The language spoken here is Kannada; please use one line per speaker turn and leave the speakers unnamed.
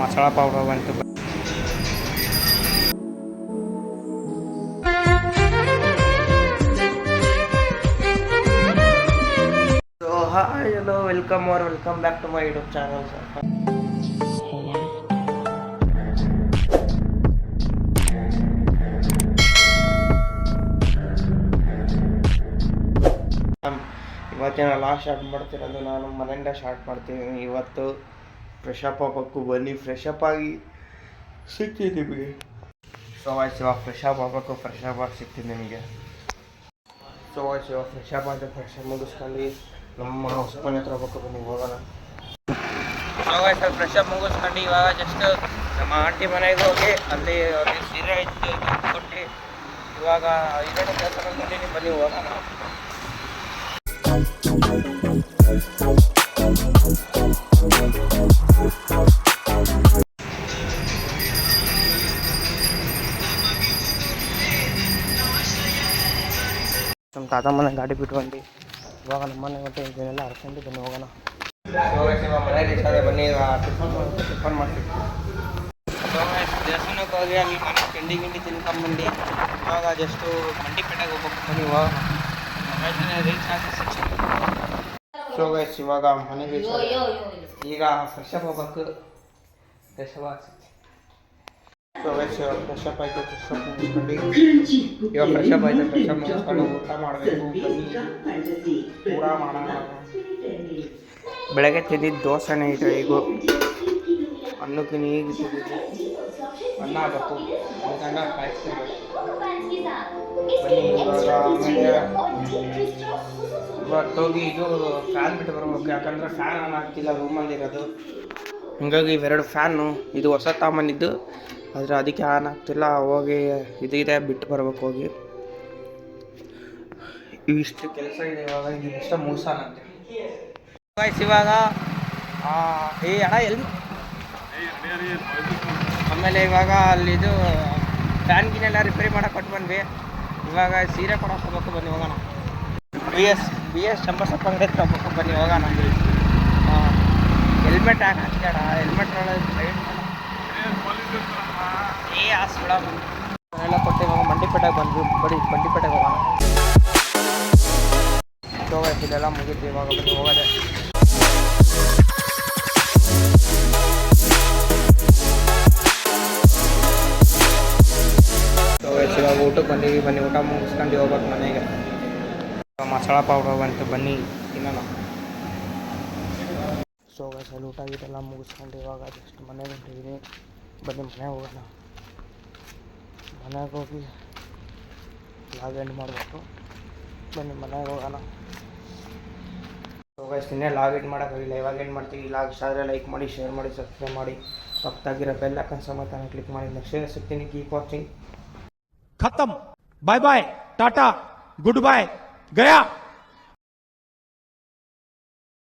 ಮಸಾಲ ಪೌಡರ್ ಬಂತು. Hi hello welcome are welcome back to my YouTube channel ಇವತ್ತಿನ ಲಾಸ್ಟ್ ಶಾರ್ಟ್ ಮಾಡ್ತಿರೋದು ನಾನು ಮನೆಯಿಂದ ಶಾರ್ಟ್ ಮಾಡ್ತೀನಿ ಇವತ್ತು ಫ್ರೆಶ್ ಅಪ್ ಆಗಬೇಕು ಬನ್ನಿ ಫ್ರೆಶಪ್ ಆಗಿ ಸಿಗ್ತೀನಿ ನಿಮಗೆ. ಸೊ ಆಯ್ತು ಇವಾಗ ಫ್ರೆಶ್ ಅಪ್ ಆಗಬೇಕು ಫ್ರೆಶಪ್ ಆಗಿ ಸಿಗ್ತೀನಿ ನಿಮಗೆ. ಸೊ ಆಯ್ತು ಅಪ್ ಆಗಿ ಫ್ರೆಶ್ ಅಪ್ ಮುಗಿಸ್ಕೊಂಡು ನಮ್ಮ ಹೊಸ ಮನೆ ಹತ್ರ ಹೋಗ್ಬೇಕು, ಬನ್ನಿ, ಹೋಗೋಣ. ಸೊ ವಾಯ್ಸ್ ಫ್ರೆಶ್ ಅಪ್ ಮುಗಿಸ್ಕೊಂಡು ಇವಾಗ ಜಸ್ಟ್ ನಮ್ಮ ಆಂಟಿ ಮನೆಗೆ ಹೋಗಿ ಅಲ್ಲಿ ಅವ್ರಿಗೆ ಸೀರೆ ಇತ್ತು ಕೊಟ್ಟು ಇವಾಗ ಎರಡು ಕೆಲಸ ಬಂದ್ಬಿಟ್ಟು ಬನ್ನಿ, ಹೋಗೋಣ. ನಮ್ಮ ತಾತ ಮನೆ ಗಾಡಿ ಬಿಟ್ಟು ಬಂದು ಇವಾಗ ನಮ್ಮ ಮನೆ ಹೊಟ್ಟೆ ಇದನ್ನೆಲ್ಲ ಹರ್ಕೊಂಡು ಬನ್ನಿ ಹೋಗೋಣ ಮನೆ ರೀಚ್ ಆದ ಬನ್ನಿ ಟಿಫನ್ ಟಿಫನ್ ಮಾಡ್ತೀವಿ ದೇವಸ್ಥಾನಕ್ಕೆ ಹೋಗಿ ಅಲ್ಲಿ ಮನೆ ತಿಂಡಿ ಗಿಂಡಿ ತಿನ್ಕೊಂಬಂದು ಇವಾಗ ಜಸ್ಟು ಮಂಡಿಪೇಟೆಗೆ ಹೋಗ್ಬೇಕು ಬನ್ನಿ ಇವಾಗ ರೀಚ್ ಆಗಿ ಸೊ ಗೈಸ್ ಇವಾಗ ಮನೆಗೆ reach ಆದೆ. ಈಗ ಫ್ರೆಶ್ ಅಪ್ ಹೋಗ್ಬೇಕು ಫ್ರೆಶ್ ಅಪ್ ಸೊ ಗೈಸ್ ಇವಾಗ ಫ್ರೆಶ್ ಅಪ್ ಆಯಿತು ಫ್ರೆಶ್ ಅಪ್ ಮುಗಿಸ್ಕೊಂಡು ಇವಾಗ ಫ್ರೆಶ್ ಅಪ್ ಆಯಿತು ಫ್ರೆಶ್ ಅಪ್ ಮುಗಿಸ್ಕೊಂಡು ಊಟ ಮಾಡಬೇಕು ಊಟ ಮಾಡೋಣ ಬೆಳಗ್ಗೆ ತಿಂದಿದ್ದು ದೋಸೆನೇ ಇದೆ ಈಗ ಅನ್ನಕ್ಕೆ ಈಗ ತಿಂದಿದ್ದು ಅನ್ನ ಆಗಬೇಕು ಅದನ್ನ ಕಾಯಿಸ್ತಿರ್ಬೇಕು ಬನ್ನಿ ಇವಾಗ ಇವತ್ತು ಹೋಗಿ ಇದು ಫ್ಯಾನ್ ಬಿಟ್ಟು ಬರ್ಬೇಕು. ಯಾಕಂದ್ರೆ ಫ್ಯಾನ್ ಆನ್ ಆಗ್ತಿಲ್ಲ ರೂಮಲ್ಲಿ ಇರೋದು ಹೀಗಾಗಿ ಇವೆರಡು ಫ್ಯಾನು. ಇದು ಹೊಸ ತಾಮನಿದ್ದು ಆದರೆ ಅದಕ್ಕೆ ಆನ್ ಆಗ್ತಿಲ್ಲ. ಹೋಗಿ ಇದು ಇದೆ, ಬಿಟ್ಟು ಬರ್ಬೇಕು ಹೋಗಿ. ಇವಿಷ್ಟು ಕೆಲಸ ಇದೆ ಇವಾಗ ಇಷ್ಟ ಮೂಸ ಗಾಯ್ಸ್ ಇವಾಗ ಏ, ಅಣ್ಣ, ಎಲ್ಲಿ? ಆಮೇಲೆ ಇವಾಗ ಅಲ್ಲಿದು ಫ್ಯಾನ್ ಗಿನೆಲ್ಲ ರಿಪೇರಿ ಮಾಡೋಕೆ ಕೊಟ್ಟು ಬಂದ್ವಿ. ಇವಾಗ ಸೀರೆ ಕೊಡೋಕೆ ಹೋಗ್ಬೇಕು ಬನ್ನಿ, ಹೋಗೋಣ. B S B S Chambasappa ಅಂಗಡಿ ಹೋಗ್ಬೇಕು ಬನ್ನಿ, ಹೋಗೋಣ. ಹೆಲ್ಮೆಟ್ ಹಾಕಿ ಹಾಕ್ಬೇಡ ಹೆಲ್ಮೆಟ್ ಎಲ್ಲ ಕೊಟ್ಟೆ, ಇವಾಗ ಮಂಡಿಪೇಟೆಗೆ ಬಂದ್ವಿ. ಬಡಿ ಮಂಡಿಪೇಟೆಗೆ ಹೋಗೋಣ. ಇದೆಲ್ಲ ಮುಗಿದ್ವಿ ಇವಾಗ ಬಂದು ಹೋಗೋದೆ. ಇವಾಗ ಊಟಕ್ಕೆ ಬಂದೀವಿ, ಬನ್ನಿ, ಊಟ ಮುಗಿಸ್ಕೊಂಡು ಹೋಗ್ಬೇಕು ಮನೆಗೆ. ಮಸಾಲ ಪೌಡರ್ ಬಂತು, ಬನ್ನಿ, ತಿನ್ನೋಣ. ಸೊ ಗೈಸ್ ಊಟ ಗೀಟೆಲ್ಲ ಮುಗಿಸ್ಕೊಂಡು ಇವಾಗ ಜಸ್ಟ್ ಮನೆಗೆ ಹೊಂಟಿದ್ದೀನಿ ಬನ್ನಿ ಮನೆಗೆ ಹೋಗೋಣ ಮನೆಗೆ ಹೋಗಿ ಲಾಗ್ ಎಂಡ್ ಮಾಡಬೇಕು ಬನ್ನಿ ಮನೆಗೆ ಹೋಗೋಣ ಇನ್ನೇ ಲಾಗ್ ಎಂಡ್ ಮಾಡೋಕ್ಕಾಗಿಲ್ಲ ಇವಾಗ ಏನು ಮಾಡ್ತೀವಿ ಲಾಗ್ ಇಷ್ಟ ಲೈಕ್ ಮಾಡಿ ಶೇರ್ ಮಾಡಿ ಸಬ್ಸ್ಕ್ರೈಬ್ ಮಾಡಿ ಪಕ್ಕದಾಗಿರೋ ಬೆಲ್ ಹಾಕೊಂಡು ಸಮೇತ ಕ್ಲಿಕ್ ಮಾಡಿ ನೆಕ್ಸ್ಟ್ ಶೇರ್ ಸಿಗ್ತೀನಿ keep watching
ಖತಮ್ bye bye tata good bye Gaya